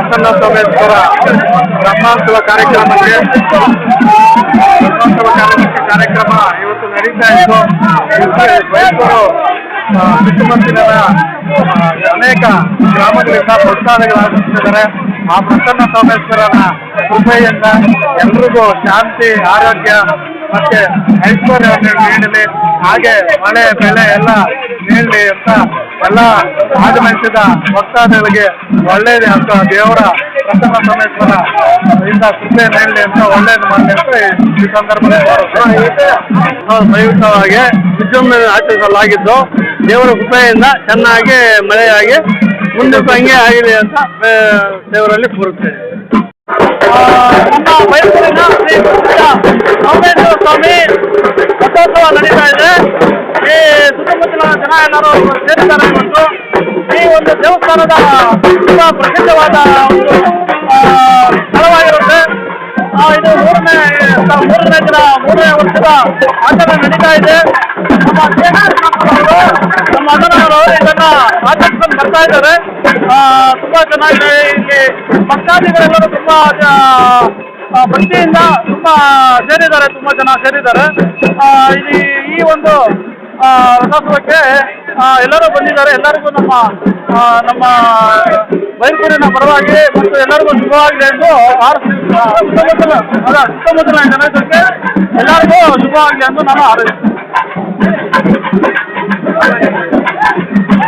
ಪ್ರಸನ್ನ ಸೋಮೇಶ್ವರ ಬ್ರಹ್ಮೋತ್ಸವ ಕಾರ್ಯಕ್ರಮಕ್ಕೆ ಬ್ರಹ್ಮೋತ್ಸವ ಕಾರ್ಯಕ್ರಮ ಕಾರ್ಯಕ್ರಮ ಇವತ್ತು ನಡೀತಾ ಇತ್ತು. ಮೈಸೂರು ಸುತ್ತಮುತ್ತಲಿನ ಅನೇಕ ಗ್ರಾಮಗಳಿಂದ ಭಕ್ತಾದಿಗಳು ಆಗಮಿಸಿದ್ದಾರೆ. ಆ ಪ್ರಸನ್ನ ಸೋಮೇಶ್ವರನ ಕೃಪೆಯಿಂದ ಎಲ್ರಿಗೂ ಶಾಂತಿ, ಆರೋಗ್ಯ ಮತ್ತೆ ಐಶ್ವರ್ಯವನ್ನು ನೀಡಲಿ. ಹಾಗೆ ಮಳೆ, ಬೆಳೆ ಎಲ್ಲ ನೀಡಲಿ ಅಂತ ಎಲ್ಲ ಆಗಮಿಸಿದ ಭಕ್ತಾದಿಗಳಿಗೆ ಒಳ್ಳೇದೇ ಅಂತ ದೇವರ ಪ್ರಸನ್ನ ಸಮೇಶ್ವರ ಇಂದ ಕೃಪೆ ನೀಡಲಿ ಅಂತ ಒಳ್ಳೇದು ಮಾಡಲಿ ಅಂತ ಈ ಸಂದರ್ಭದಲ್ಲಿ ಸಂಯುಕ್ತವಾಗಿ ವಿಜೃಂಭಣೆ ಆಚರಿಸಲಾಗಿದ್ದು ದೇವರ ಕೃಪೆಯಿಂದ ಚೆನ್ನಾಗಿ ಮಳೆಯಾಗಿ ಮುಂದೆ ಹಂಗೆ ಆಗಿದೆ ಅಂತ ದೇವರಲ್ಲಿ ಕೋರುತ್ತೇನೆ ಮೈಸೂರಿನ ಶ್ರೀ ಸ್ವಾಮಿ ರಥೋತ್ಸವ ನಡೀತಾ ಇದೆ. ಜನ ಎಲ್ಲರೂ ಸೇರಿದ್ದಾರೆ ಮತ್ತು ಈ ಒಂದು ದೇವಸ್ಥಾನದ ತುಂಬಾ ಪ್ರಸಿದ್ಧವಾದ ಒಂದು ಸ್ಥಳವಾಗಿರುತ್ತೆ ಇದು ಮೂರನೇ ಮೂರನೇ ದಿನ ಮೂರನೇ ವರ್ಷದ ಆಚರಣೆ ನಡೀತಾ ಇದೆ ನಮ್ಮ ನಮ್ಮ ಅಣ್ಣನವರು ಇದನ್ನ ಆಚರಿಸ್ಕೊಂಡು ಬರ್ತಾ ಇದ್ದಾರೆ ತುಂಬಾ ಚೆನ್ನಾಗಿದೆ ಇಲ್ಲಿ ಭಕ್ತಾದಿಗಳೆಲ್ಲರೂ ತುಂಬಾ ಭಕ್ತಿಯಿಂದ ತುಂಬಾ ಸೇರಿದ್ದಾರೆ ತುಂಬಾ ಜನ ಸೇರಿದ್ದಾರೆ ಇಲ್ಲಿ ಈ ಒಂದು ರಥೋತ್ಸವಕ್ಕೆ ಎಲ್ಲರೂ ಬಂದಿದ್ದಾರೆ. ಎಲ್ಲರಿಗೂ ನಮ್ಮ ನಮ್ಮ ಮೈಸೂರಿನ ಪರವಾಗಿ ಮತ್ತು ಎಲ್ಲರಿಗೂ ಶುಭವಾಗಿದೆ ಎಂದು ಭಾರತ ಸುತ್ತಮುತ್ತಲ ಅಲ್ಲ ಸುತ್ತಮುತ್ತಲಿನ ಜನತೆಗೆ ಎಲ್ಲರಿಗೂ ಶುಭವಾಗಿದೆ ಎಂದು ನಾನು ಹಾರೈಸ್ತೀನಿ